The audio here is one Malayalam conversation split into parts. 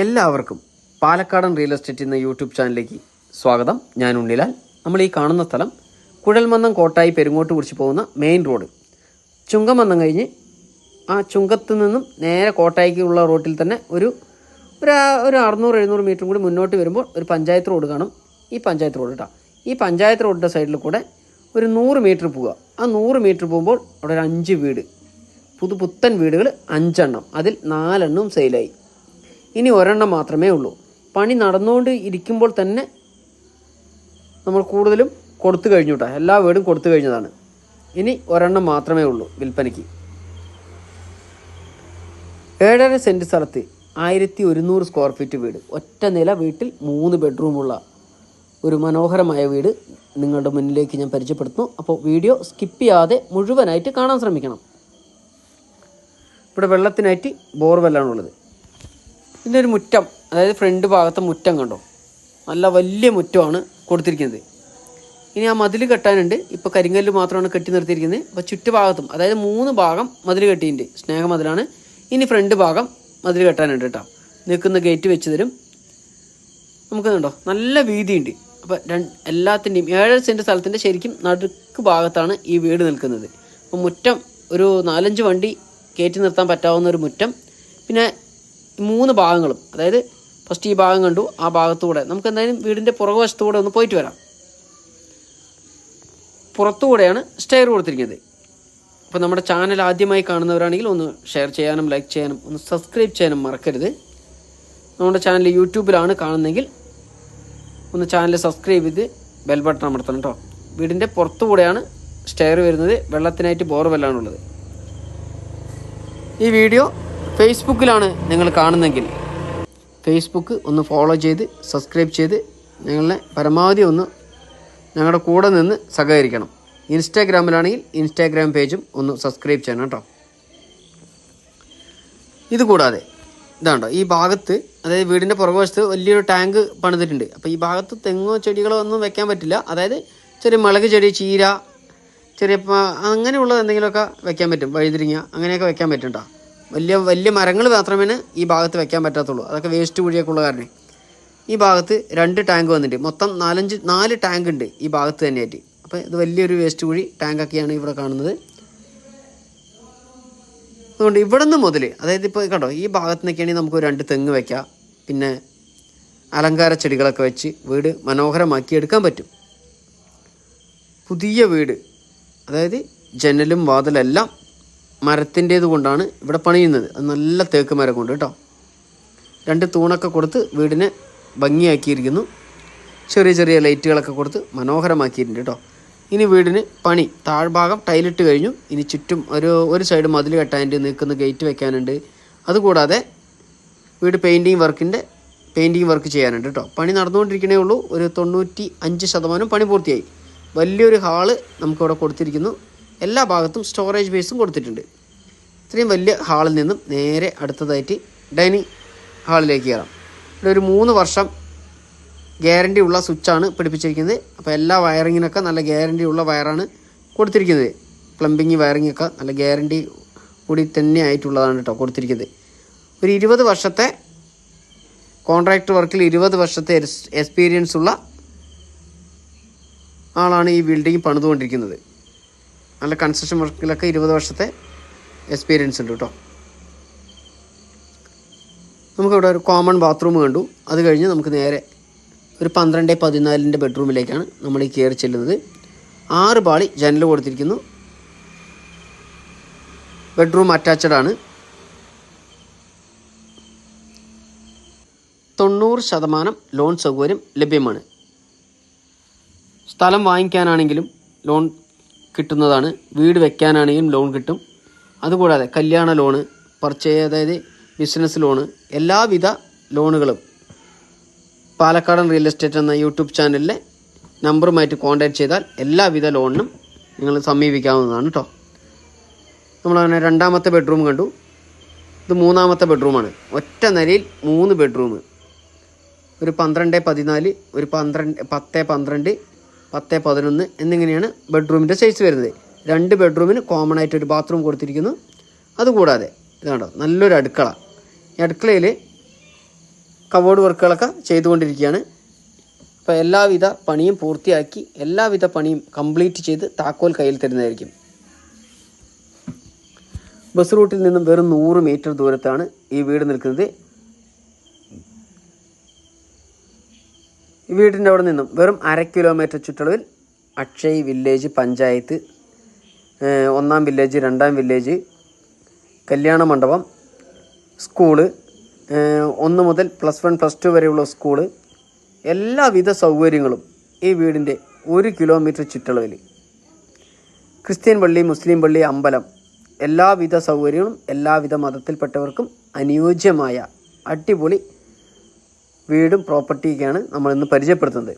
എല്ലാവർക്കും പാലക്കാടൻ റിയൽ എസ്റ്റേറ്റ് എന്ന യൂട്യൂബ് ചാനലിലേക്ക് സ്വാഗതം. ഞാൻ ഉണ്ണിലാൽ. നമ്മൾ ഈ കാണുന്ന സ്ഥലം കുഴൽമന്നം കോട്ടായി പെരുങ്ങോട്ട് കുറിച്ച് പോകുന്ന മെയിൻ റോഡ്. ചുങ്കമന്നം കഴിഞ്ഞ് ആ ചുങ്കത്ത് നിന്നും നേരെ കോട്ടായിക്കുള്ള റോട്ടിൽ തന്നെ ഒരു ഒരു ഒരു അറുന്നൂറ് എഴുന്നൂറ് മീറ്ററും കൂടി മുന്നോട്ട് വരുമ്പോൾ ഒരു പഞ്ചായത്ത് റോഡ് കാണും. ഈ പഞ്ചായത്ത് റോഡ് കേട്ടോ ഈ പഞ്ചായത്ത് റോഡിന്റെ സൈഡിൽ കൂടെ ഒരു നൂറ് മീറ്റർ പോവുക. ആ നൂറ് മീറ്റർ പോകുമ്പോൾ അവിടെ ഒരു അഞ്ച് വീട്. പുതു പുത്തൻ വീടുകൾ അഞ്ചെണ്ണം. അതിൽ നാലെണ്ണവും സെയിലായി ഇനി ഒരെണ്ണം മാത്രമേ ഉള്ളൂ. പണി നടന്നുകൊണ്ട് ഇരിക്കുമ്പോൾ തന്നെ നമ്മൾ കൂടുതലും കൊടുത്തു കഴിഞ്ഞു കേട്ടോ എല്ലാ വീടും കൊടുത്തു കഴിഞ്ഞതാണ്. ഇനി ഒരെണ്ണം മാത്രമേ ഉള്ളൂ വിൽപ്പനയ്ക്ക്. ഏഴര സെന്റ് സ്ഥലത്ത് ആയിരത്തി ഒരുന്നൂറ് സ്ക്വയർ ഫീറ്റ് വീട്. ഒറ്റ നില വീട്ടിൽ മൂന്ന് ബെഡ്റൂമുള്ള ഒരു മനോഹരമായ വീട് നിങ്ങളുടെ മുന്നിലേക്ക് ഞാൻ പരിചയപ്പെടുത്തുന്നു. അപ്പോൾ വീഡിയോ സ്കിപ്പ് ചെയ്യാതെ മുഴുവനായിട്ട് കാണാൻ ശ്രമിക്കണം. ഇവിടെ വെള്ളത്തിനായിട്ട് ബോർവെല്ലാണുള്ളത് ഇതിന്റെ ഒരു മുറ്റം അതായത് ഫ്രണ്ട് ഭാഗത്തെ മുറ്റം കണ്ടോ? നല്ല വലിയ മുറ്റമാണ് കൊടുത്തിരിക്കുന്നത്. ഇനി ആ മതിൽ കെട്ടാനുണ്ട്. ഇപ്പോൾ കരിങ്കല്ല് മാത്രമാണ് കെട്ടി നിർത്തിയിരിക്കുന്നത്. അപ്പോൾ ചുറ്റുഭാഗത്തും അതായത് മൂന്ന് ഭാഗം മതിൽ കെട്ടിയിട്ടുണ്ട്. സ്നേഹമതിലാണ്. ഇനി ഫ്രണ്ട് ഭാഗം മതിൽ കെട്ടാനുണ്ട് കേട്ടോ. നിൽക്കുന്ന ഗേറ്റ് വെച്ച് തരും. നമുക്ക് കണ്ടോ? നല്ല വീതിയുണ്ട്. അപ്പോൾ രണ്ട് എല്ലാത്തിന്റെയും ഏഴര സെന്റ് സ്ഥലത്തിന്റെ ശരിക്കും നടുക്ക് ഭാഗത്താണ് ഈ വീട് നിൽക്കുന്നത്. അപ്പോൾ മുറ്റം ഒരു നാലഞ്ച് വണ്ടി കയറ്റി നിർത്താൻ പറ്റാവുന്ന ഒരു മുറ്റം. പിന്നെ മൂന്ന് ഭാഗങ്ങളും അതായത് ഫസ്റ്റ് ഈ ഭാഗം കണ്ടു ആ ഭാഗത്തൂടെ നമുക്ക് എന്തായാലും വീടിന്റെ പുറകുവശത്തൂടെ ഒന്ന് പോയിട്ട് വരാം. പുറത്തുകൂടെയാണ് സ്റ്റെയർ കൊടുത്തിരിക്കുന്നത്. അപ്പോൾ നമ്മുടെ ചാനൽ ആദ്യമായി കാണുന്നവരാണെങ്കിൽ ഒന്ന് ഷെയർ ചെയ്യാനും ലൈക്ക് ചെയ്യാനും ഒന്ന് സബ്സ്ക്രൈബ് ചെയ്യാനും മറക്കരുത്. നമ്മുടെ ചാനൽ യൂട്യൂബിലാണ് കാണുന്നതെങ്കിൽ ഒന്ന് ചാനൽ സബ്സ്ക്രൈബ് ചെയ്ത് ബെൽ ബട്ടൺ അമർത്തണം കേട്ടോ വീടിന്റെ പുറത്തുകൂടെയാണ് സ്റ്റെയർ വരുന്നത്. വെള്ളത്തിനായിട്ട് ബോർവെല്ലാണുള്ളത് ഈ വീഡിയോ ഫേസ്ബുക്കിലാണ് നിങ്ങൾ കാണുന്നതെങ്കിൽ ഫേസ്ബുക്ക് ഒന്ന് ഫോളോ ചെയ്ത് സബ്സ്ക്രൈബ് ചെയ്ത് ഞങ്ങളെ പരമാവധി ഒന്ന് ഞങ്ങളുടെ കൂടെ നിന്ന് സഹകരിക്കണം. ഇൻസ്റ്റാഗ്രാമിലാണെങ്കിൽ ഇൻസ്റ്റാഗ്രാം പേജും ഒന്ന് സബ്സ്ക്രൈബ് ചെയ്യണം കേട്ടോ. ഇത് കൂടാതെ ഇതാണ്ടോ ഈ ഭാഗത്ത് അതായത് വീടിന്റെ പുറകുവശത്ത് വലിയൊരു ടാങ്ക് പണിതിട്ടുണ്ട്. അപ്പോൾ ഈ ഭാഗത്ത് തെങ്ങോ ചെടികളോ ഒന്നും വെക്കാൻ പറ്റില്ല. അതായത് ചെറിയ മുളക് ചെടി ചീര ചെറിയ അങ്ങനെയുള്ളത് എന്തെങ്കിലുമൊക്കെ വെക്കാൻ പറ്റും. വഴുതിരിങ്ങ അങ്ങനെയൊക്കെ വെക്കാൻ പറ്റും കേട്ടോ. വലിയ വലിയ മരങ്ങൾ മാത്രമേ ഈ ഭാഗത്ത് വെക്കാൻ പറ്റാത്തുള്ളൂ. അതൊക്കെ വേസ്റ്റ് കുഴിയൊക്കെ ഉള്ള കാരണം. ഈ ഭാഗത്ത് രണ്ട് ടാങ്ക് വന്നിട്ടുണ്ട് മൊത്തം നാലഞ്ച് നാല് ടാങ്ക് ഉണ്ട് ഈ ഭാഗത്ത് തന്നെയായിട്ട്. അപ്പോൾ ഇത് വലിയൊരു വേസ്റ്റ് കുഴി ടാങ്കൊക്കെയാണ് ഇവിടെ കാണുന്നത്. അതുകൊണ്ട് ഇവിടെ നിന്ന് മുതൽ അതായത് ഇപ്പോൾ കണ്ടോ ഈ ഭാഗത്ത് നിന്നൊക്കെയാണെങ്കിൽ നമുക്ക് രണ്ട് തെങ്ങ് വെക്കാം. പിന്നെ അലങ്കാര ചെടികളൊക്കെ വെച്ച് വീട് മനോഹരമാക്കി എടുക്കാൻ പറ്റും. പുതിയ വീട് അതായത് ജനലും വാതിലെല്ലാം മരത്തിന്റേത് കൊണ്ടാണ് ഇവിടെ പണിയുന്നത്. അത് നല്ല തേക്ക് മരം കൊണ്ട് കേട്ടോ. രണ്ട് തൂണൊക്കെ കൊടുത്ത് വീടിനെ ഭംഗിയാക്കിയിരിക്കുന്നു. ചെറിയ ചെറിയ ലൈറ്റുകളൊക്കെ കൊടുത്ത് മനോഹരമാക്കിയിട്ടുണ്ട് കേട്ടോ. ഇനി വീടിന് പണി. താഴ്ഭാഗം ടൈലിട്ട് കഴിഞ്ഞു. ഇനി ചുറ്റും ഒരു ഒരു സൈഡ് മതിൽ കെട്ടാനുണ്ട് നിൽക്കുന്ന ഗേറ്റ് വെക്കാനുണ്ട്. അതുകൂടാതെ വീട് പെയിന്റിങ് വർക്കിന്റെ പെയിന്റിങ് വർക്ക് ചെയ്യാനുണ്ട് കേട്ടോ. പണി നടന്നുകൊണ്ടിരിക്കണേ ഉള്ളൂ. ഒരു തൊണ്ണൂറ്റി അഞ്ച് ശതമാനം പണി പൂർത്തിയായി. വലിയൊരു ഹാൾ നമുക്കിവിടെ കൊടുത്തിരിക്കുന്നു. എല്ലാ ഭാഗത്തും സ്റ്റോറേജ് ബേസും കൊടുത്തിട്ടുണ്ട്. ഇത്രയും വലിയ ഹാളിൽ നിന്നും നേരെ അടുത്തതായിട്ട് ഡൈനിങ് ഹാളിലേക്ക് കയറാം. ഇവിടെ ഒരു മൂന്ന് വർഷം ഗ്യാരണ്ടി ഉള്ള സ്വിച്ചാണ് പിടിപ്പിച്ചിരിക്കുന്നത്. അപ്പോൾ എല്ലാ വയറിങ്ങിനൊക്കെ നല്ല ഗ്യാരണ്ടി ഉള്ള വയറാണ് കൊടുത്തിരിക്കുന്നത്. പ്ലംബിങ് വയറിംഗ് ഒക്കെ നല്ല ഗ്യാരണ്ടി കൂടി തന്നെ ആയിട്ടുള്ളതാണ് കേട്ടോ കൊടുത്തിരിക്കുന്നത്. ഒരു ഇരുപത് വർഷത്തെ കോൺട്രാക്ട് വർക്കിൽ ഇരുപത് വർഷത്തെ എക്സ്പീരിയൻസ് ഉള്ള ആളാണ് ഈ ബിൽഡിംഗ് പണിതുകൊണ്ടിരിക്കുന്നത്. നല്ല കൺസ്ട്രക്ഷൻ വർക്കിലൊക്കെ ഇരുപത് വർഷത്തെ എക്സ്പീരിയൻസ് ഉണ്ട് കേട്ടോ നമുക്കിവിടെ ഒരു കോമൺ ബാത്റൂം കണ്ടു. അത് കഴിഞ്ഞ് നമുക്ക് നേരെ ഒരു പന്ത്രണ്ട് പതിനാലിന്റെ ബെഡ്റൂമിലേക്കാണ് നമ്മൾ ഈ കയറി ചെല്ലുന്നത്. ആറ് പാളി ജനൽ കൊടുത്തിരിക്കുന്നു. ബെഡ്റൂം അറ്റാച്ചഡ് ആണ്. തൊണ്ണൂറ് ശതമാനം ലോൺ സൗകര്യം ലഭ്യമാണ്. സ്ഥലം വാങ്ങിക്കാനാണെങ്കിലും ലോൺ കിട്ടുന്നതാണ്. വീട് വെക്കാനാണെങ്കിലും ലോൺ കിട്ടും. അതുകൂടാതെ കല്യാണ ലോണ് പർച്ചേ അതായത് ബിസിനസ് ലോണ് എല്ലാവിധ ലോണുകളും പാലക്കാടൻ റിയൽ എസ്റ്റേറ്റ് എന്ന യൂട്യൂബ് ചാനലിലെ നമ്പറുമായിട്ട് കോൺടാക്ട് ചെയ്താൽ എല്ലാവിധ ലോണിനും നിങ്ങൾ സമീപിക്കാവുന്നതാണ് കേട്ടോ നമ്മളങ്ങനെ രണ്ടാമത്തെ ബെഡ്റൂം കണ്ടു. ഇത് മൂന്നാമത്തെ ബെഡ്റൂമാണ് ഒറ്റ നിലയിൽ മൂന്ന് ബെഡ്റൂം ഒരു പന്ത്രണ്ട് പതിനാല് ഒരു പന്ത്രണ്ട് പത്ത് പന്ത്രണ്ട് പത്ത് പതിനൊന്ന് എന്നിങ്ങനെയാണ് ബെഡ്റൂമിന്റെ സൈസ് വരുന്നത്. രണ്ട് ബെഡ്റൂമിന് കോമൺ ആയിട്ട് ഒരു ബാത്റൂം കൊടുത്തിരിക്കുന്നു. അതുകൂടാതെ ഇതാണോ നല്ലൊരു അടുക്കള. ഈ അടുക്കളയിൽ കബോർഡ് വർക്കുകളൊക്കെ ചെയ്തുകൊണ്ടിരിക്കുകയാണ്. അപ്പോൾ എല്ലാവിധ പണിയും പൂർത്തിയാക്കി എല്ലാവിധ പണിയും കംപ്ലീറ്റ് ചെയ്ത് താക്കോൽ കയ്യിൽ തരുന്നതായിരിക്കും. ബസ് റൂട്ടിൽ നിന്നും വെറും നൂറ് മീറ്റർ ദൂരത്താണ് ഈ വീട് നിൽക്കുന്നത്. ഈ വീടിന്റെ അവിടെ നിന്നും വെറും അര കിലോമീറ്റർ ചുറ്റളവിൽ അക്ഷയ് വില്ലേജ് പഞ്ചായത്ത് ഒന്നാം വില്ലേജ് രണ്ടാം വില്ലേജ് കല്യാണ മണ്ഡപം സ്കൂൾ ഒന്ന് മുതൽ പ്ലസ് വൺ പ്ലസ് ടു വരെയുള്ള സ്കൂൾ എല്ലാവിധ സൗകര്യങ്ങളും ഈ വീടിന്റെ ഒരു കിലോമീറ്റർ ചുറ്റളവിൽ. ക്രിസ്ത്യൻ പള്ളി മുസ്ലിം പള്ളി അമ്പലം എല്ലാവിധ സൗകര്യങ്ങളും എല്ലാവിധ മതത്തിൽപ്പെട്ടവർക്കും അനുയോജ്യമായ അടിപൊളി വീടും പ്രോപ്പർട്ടിയൊക്കെയാണ് നമ്മൾ ഇന്ന് പരിചയപ്പെടുത്തുന്നത്.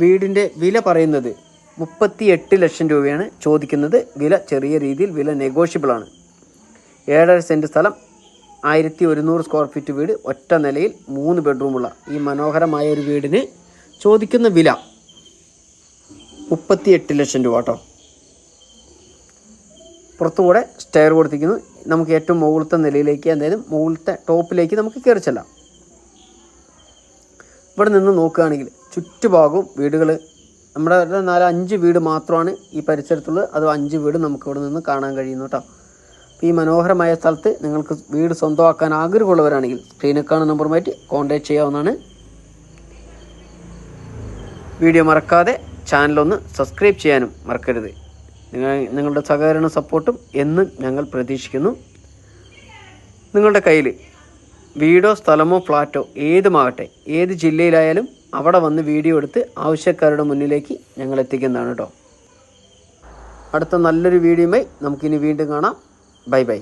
വീടിന്റെ വില പറയുന്നത് മുപ്പത്തി എട്ട് ലക്ഷം രൂപയാണ്. ചോദിക്കുന്നത് വില ചെറിയ രീതിയിൽ വില നെഗോഷ്യബിളാണ് ഏഴര സെന്റ് സ്ഥലം ആയിരത്തി ഒരുന്നൂറ് സ്ക്വയർ ഫീറ്റ് വീട് ഒറ്റ നിലയിൽ മൂന്ന് ബെഡ്റൂമുള്ള ഈ മനോഹരമായ ഒരു വീടിന് ചോദിക്കുന്ന വില മുപ്പത്തി എട്ട് ലക്ഷം രൂപ കേട്ടോ. പുറത്തുകൂടെ സ്റ്റെയർ കൊടുത്തിരിക്കുന്നു. നമുക്ക് ഏറ്റവും മുകളിലത്തെ നിലയിലേക്ക് എന്തായാലും മുകളിലത്തെ ടോപ്പിലേക്ക് നമുക്ക് കയറി ചെല്ലാം. ഇവിടെ നിന്ന് നോക്കുകയാണെങ്കിൽ ചുറ്റുഭാഗവും വീടുകൾ നമ്മുടെ നാല് അഞ്ച് വീട് മാത്രമാണ് ഈ പരിസരത്തുള്ളത്. അത് അഞ്ച് വീട് നമുക്ക് ഇവിടെ നിന്ന് കാണാൻ കഴിയുന്നു കേട്ടോ. അപ്പോൾ ഈ മനോഹരമായ സ്ഥലത്ത് നിങ്ങൾക്ക് വീട് സ്വന്തമാക്കാൻ ആഗ്രഹമുള്ളവരാണെങ്കിൽ സ്ക്രീനിൽ കാണുന്ന നമ്പറുമായിട്ട് കോൺടാക്ട് ചെയ്യാവുന്നതാണ്. വീഡിയോ മറക്കാതെ ചാനലൊന്ന് സബ്സ്ക്രൈബ് ചെയ്യാനും മറക്കരുത്. നിങ്ങൾ നിങ്ങളുടെ സഹകരണ സപ്പോർട്ടും എന്നും ഞങ്ങൾ പ്രതീക്ഷിക്കുന്നു. നിങ്ങളുടെ കയ്യിൽ വീടോ സ്ഥലമോ ഫ്ലാറ്റോ ഏതുമാകട്ടെ ഏത് ജില്ലയിലായാലും അവിടെ വന്ന് വീഡിയോ എടുത്ത് ആവശ്യക്കാരുടെ മുന്നിലേക്ക് ഞങ്ങൾ എത്തിക്കുന്നതാണ് കേട്ടോ അടുത്ത നല്ലൊരു വീഡിയോയുമായി നമുക്കിനി വീണ്ടും കാണാം. Bye bye.